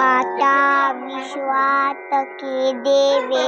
आता विश्वात के देवे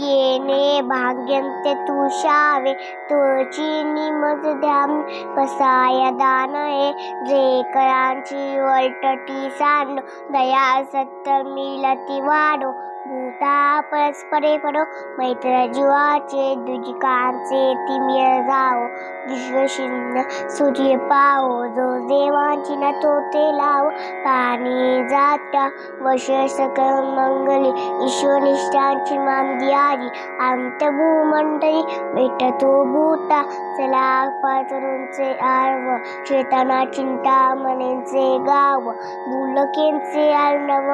येणे भाग्यंते तुषावे तुळची निमज ध्यान कसाय दानये जेकरांची वलटटी सांड दया सत्य मिलती वाढो भूता परस्परे पडो मैत्र जीवाचे दुजिकांचे तिमिर जाओ विश्वशिन्न सूर्य पाओ जो देवांची न तो ते लाव पाणी जात्या वश सकल मंगली ईश्वनिष्ठांची मान दियारी अंत भूमंडळी भेटतो भूता चला पातरूंचे आळव शेताना चिंता मनेंचे गाव बुलकेंचे अर्णव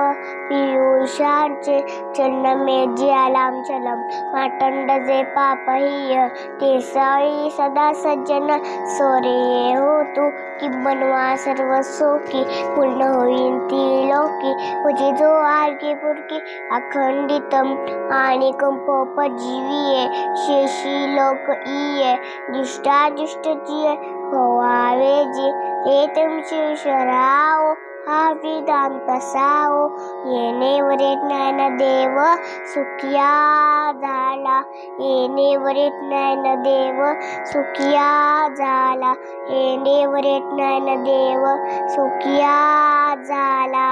पियुषांचे चन्न मेजी आलाम चलम माटंड जे पापहीय ते सळी सदा सज्जन सोरे हो तू कि बनवा सर्व सोकी पूर्ण होईन ती लोकी तुझी जो आरकी पुरकी अखंडितम आणि कंपोप जीवीये शेषी लोक इये दुष्टादुष्ट जिये होवावे जी हे तुमचे शराओ हा वेदांत साओ येणेवरे ज्ञान देव सुखिया झाला येणेवरे ज्ञान देव सुखिया झाला येणेवरे ज्ञान देव सुखिया झाला